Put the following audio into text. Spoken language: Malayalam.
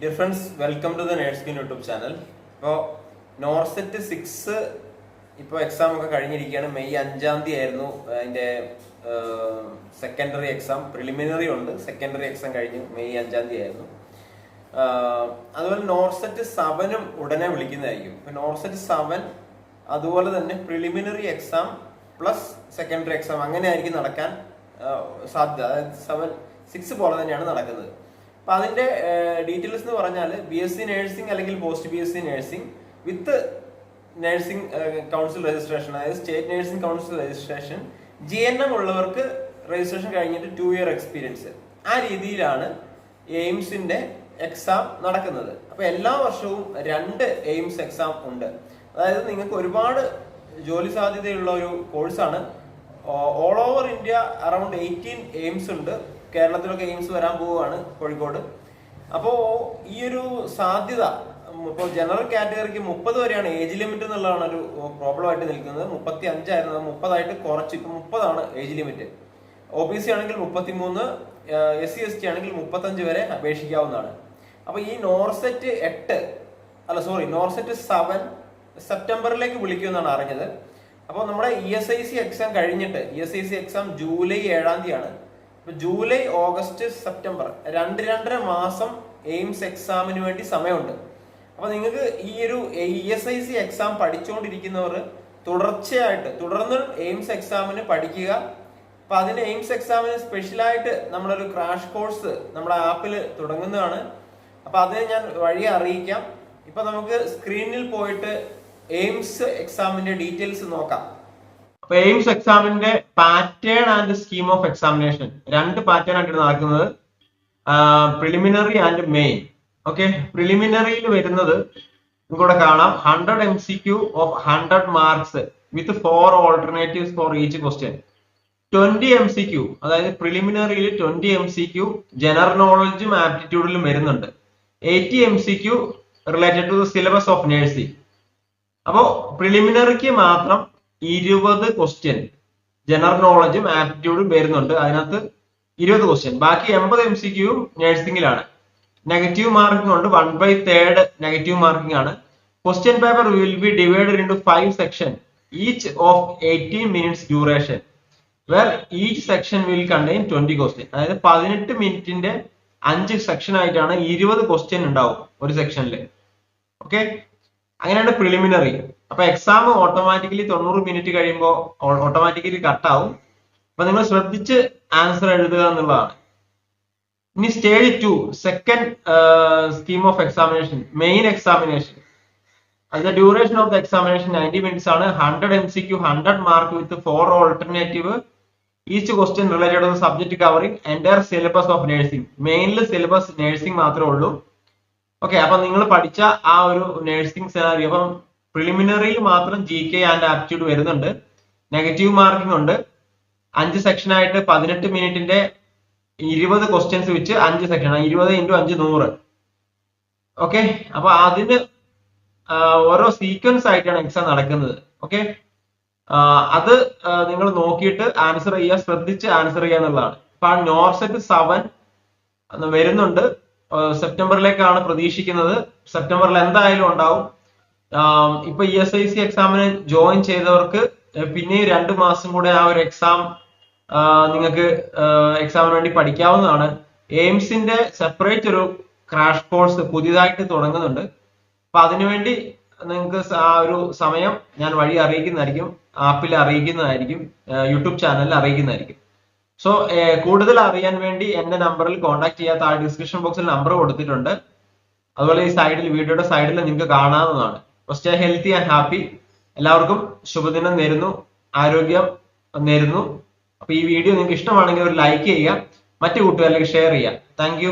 Dear friends welcome to the nurseskin YouTube channel ഇപ്പോൾ നോർസെറ്റ് സിക്സ് ഇപ്പോൾ എക്സാം ഒക്കെ കഴിഞ്ഞിരിക്കുകയാണ്. മെയ് അഞ്ചാം തീയതി ആയിരുന്നു. അതിന്റെ സെക്കൻഡറി എക്സാം പ്രിലിമിനറി ഉണ്ട്. സെക്കൻഡറി എക്സാം കഴിഞ്ഞു. മെയ് അഞ്ചാം തീയതി ആയിരുന്നു. അതുപോലെ നോർസെറ്റ് സെവനും ഉടനെ വിളിക്കുന്നതായിരിക്കും. ഇപ്പം നോർസെറ്റ് സെവൻ അതുപോലെ തന്നെ preliminary exam plus secondary exam അങ്ങനെ ആയിരിക്കും നടക്കാൻ സാധ്യത. അതായത് സെവൻ സിക്സ് പോലെ തന്നെയാണ് നടക്കുന്നത്. അപ്പൊ അതിന്റെ ഡീറ്റെയിൽസ് എന്ന് പറഞ്ഞാൽ ബി എസ് സി നഴ്സിംഗ് അല്ലെങ്കിൽ post B S C nursing with nursing council registration അതായത് state nursing council registration G N M ഉള്ളവർക്ക് രജിസ്ട്രേഷൻ കഴിഞ്ഞിട്ട് ടു ഇയർ എക്സ്പീരിയൻസ് ആ രീതിയിലാണ് എയിംസിന്റെ എക്സാം നടക്കുന്നത്. അപ്പൊ എല്ലാ വർഷവും രണ്ട് എയിംസ് എക്സാം ഉണ്ട്. അതായത് നിങ്ങൾക്ക് ഒരുപാട് ജോലി സാധ്യതയുള്ള ഒരു കോഴ്സാണ് all over India around eighteen AIIMS ഉണ്ട്. കേരളത്തിലൊക്കെ എയിംസ് വരാൻ പോവുകയാണ് കോഴിക്കോട്. അപ്പോൾ ഈ ഒരു സാധ്യത ഇപ്പോൾ ജനറൽ കാറ്റഗറിക്ക് മുപ്പത് വരെയാണ് ഏജ് ലിമിറ്റ് എന്നുള്ളതാണ് ഒരു പ്രോബ്ലം ആയിട്ട് നിൽക്കുന്നത്. മുപ്പത്തി അഞ്ചായിരുന്നു മുപ്പതായിട്ട് കുറച്ച് ഇപ്പം മുപ്പതാണ് age limit O B C ആണെങ്കിൽ മുപ്പത്തി മൂന്ന് എസ് സി എസ് ടി ആണെങ്കിൽ മുപ്പത്തഞ്ച് വരെ അപേക്ഷിക്കാവുന്നതാണ്. അപ്പോൾ ഈ നോർസെറ്റ് എട്ട് അല്ല സോറി നോർസെറ്റ് സെവൻ സെപ്റ്റംബറിലേക്ക് വിളിക്കുമെന്നാണ് അറിഞ്ഞത്. അപ്പോൾ നമ്മുടെ E S I C exam കഴിഞ്ഞിട്ട് E S I C exam July ഏഴാം തീയതിയാണ്. ജൂലൈ ഓഗസ്റ്റ് സെപ്റ്റംബർ രണ്ട് രണ്ടര മാസം എയിംസ് എക്സാമിന് വേണ്ടി സമയമുണ്ട്. അപ്പോൾ നിങ്ങൾക്ക് ഈ ഒരു E S I C exam പഠിച്ചുകൊണ്ടിരിക്കുന്നവർ തുടർച്ചയായിട്ട് തുടർന്ന് എയിംസ് എക്സാമിന് പഠിക്കുക. അപ്പൊ അതിന് എയിംസ് എക്സാമിന് സ്പെഷ്യലായിട്ട് നമ്മളൊരു ക്രാഷ് കോഴ്സ് നമ്മുടെ ആപ്പിൽ തുടങ്ങുന്നതാണ്. അപ്പൊ അത് ഞാൻ വഴി അറിയിക്കാം. ഇപ്പൊ നമുക്ക് സ്ക്രീനിൽ പോയിട്ട് എയിംസ് എക്സാമിന്റെ ഡീറ്റെയിൽസ് നോക്കാം. അപ്പൊ എയിംസ് എക്സാമിന്റെ pattern and scheme of examination രണ്ട് പാറ്റേൺ ആയിട്ടാണ് നടക്കുന്നത്. പ്രിലിമിനറി ആൻഡ് മെയിൻ ഓക്കെ പ്രിലിമിനറിയിൽ വരുന്നത് ഇവിടെ കാണാം. Hundred M C Q of hundred marks with four alternatives for each question twenty M C Q അതായത് പ്രിലിമിനറിയിൽ twenty M C Q general നോളജും ആപ്റ്റിറ്റ്യൂഡിലും വരുന്നുണ്ട്. Eighty M C Q related to syllabus of nursing അപ്പോ പ്രിലിമിനറിക്ക് മാത്രം ഇരുപത് ക്വസ്റ്റ്യൻ ജനറൽ നോളജും ആപ്റ്റിറ്റ്യൂഡും വരുന്നുണ്ട്. അതിനകത്ത് ഇരുപത് ക്വസ്റ്റ്യൻ ബാക്കി എൺപത് എം സി ക്യൂവും നഴ്സിംഗിലാണ് നെഗറ്റീവ് മാർക്കിംഗ് ഉണ്ട്. One by third negative marking ആണ്. Question paper will be divided to five section each of eighteen minutes duration where each section will contain twenty question അതായത് പതിനെട്ട് മിനിറ്റിന്റെ അഞ്ച് സെക്ഷൻ ആയിട്ടാണ് ഇരുപത് ക്വസ്റ്റ്യൻ ഉണ്ടാവും ഒരു സെക്ഷനിൽ ഓക്കെ അങ്ങനെയാണ് പ്രിലിമിനറി അപ്പൊ എക്സാം ഓട്ടോമാറ്റിക്കലി തൊണ്ണൂറ് മിനിറ്റ് കഴിയുമ്പോൾ ഓട്ടോമാറ്റിക്കലി കട്ടാവും അപ്പൊ നിങ്ങൾ ശ്രദ്ധിച്ച് ആൻസർ എഴുതുക എന്നുള്ളതാണ്. ഇനി stage two second scheme of examination main examination അതിന്റെ duration of the examination ninety minutes ആണ്. Hundred M C Q hundred mark with four alternative each question related subject covering entire syllabus of nursing മെയിനിൽ syllabus nursing മാത്രമേ ഉള്ളൂ. ഓക്കെ അപ്പൊ നിങ്ങൾ പഠിച്ച ആ ഒരു നഴ്സിംഗ് സെനാരിയോ അപ്പം പ്രിലിമിനറിയിൽ മാത്രം ജി കെ ആൻഡ് ആപ്റ്റിറ്റ്യൂഡ് വരുന്നുണ്ട്. നെഗറ്റീവ് മാർക്കിംഗ് ഉണ്ട്. അഞ്ച് സെക്ഷൻ ആയിട്ട് പതിനെട്ട് മിനിറ്റിന്റെ ഇരുപത് ക്വസ്റ്റ്യൻസ് വെച്ച് അഞ്ച് സെക്ഷൻ ഇരുപത് ഇന്റു അഞ്ച് നൂറ്. ഓക്കെ അപ്പൊ അതിന് ഓരോ സീക്വൻസ് ആയിട്ടാണ് എക്സാം നടക്കുന്നത്. ഓക്കെ അത് നിങ്ങൾ നോക്കിയിട്ട് ആൻസർ ചെയ്യുക ശ്രദ്ധിച്ച് ആൻസർ ചെയ്യുക എന്നുള്ളതാണ് ഇപ്പൊ നോർസെറ്റ് സെവൻ വരുന്നുണ്ട്. സെപ്റ്റംബറിലേക്കാണ് പ്രതീക്ഷിക്കുന്നത്. സെപ്റ്റംബറിൽ എന്തായാലും ഉണ്ടാവും. ഇപ്പൊ ഇ എസ് ഐ സി എക്സാമിന് ജോയിൻ ചെയ്തവർക്ക് പിന്നെയും രണ്ട് മാസം കൂടെ ആ ഒരു എക്സാം നിങ്ങൾക്ക് എക്സാമിന് വേണ്ടി പഠിക്കാവുന്നതാണ്. എയിംസിന്റെ സെപ്പറേറ്റ് ഒരു ക്രാഷ് കോഴ്സ് പുതിയതായിട്ട് തുടങ്ങുന്നുണ്ട്. അപ്പൊ അതിനുവേണ്ടി നിങ്ങൾക്ക് ആ ഒരു സമയം ഞാൻ വഴി അറിയിക്കുന്നതായിരിക്കും. ആപ്പിൽ അറിയിക്കുന്നതായിരിക്കും. യൂട്യൂബ് ചാനലിൽ അറിയിക്കുന്നതായിരിക്കും. സോ കൂടുതൽ അറിയാൻ വേണ്ടി എന്റെ നമ്പറിൽ കോൺടാക്ട് ചെയ്യാത്ത ആ ഡിസ്ക്രിപ്ഷൻ ബോക്സിൽ നമ്പർ കൊടുത്തിട്ടുണ്ട്. അതുപോലെ ഈ സൈഡിൽ വീഡിയോയുടെ സൈഡിൽ നിങ്ങൾക്ക് കാണാവുന്നതാണ്. സ്റ്റേ ഹെൽത്തി ആൻഡ് ഹാപ്പി എല്ലാവർക്കും ശുഭദിനം നേരുന്നു. ആരോഗ്യം നേരുന്നു. അപ്പൊ ഈ വീഡിയോ നിങ്ങൾക്ക് ഇഷ്ടമാണെങ്കിൽ ഒരു ലൈക്ക് ചെയ്യുക. മറ്റു കൂട്ടുകാരിലേക്ക് ഷെയർ ചെയ്യുക. താങ്ക്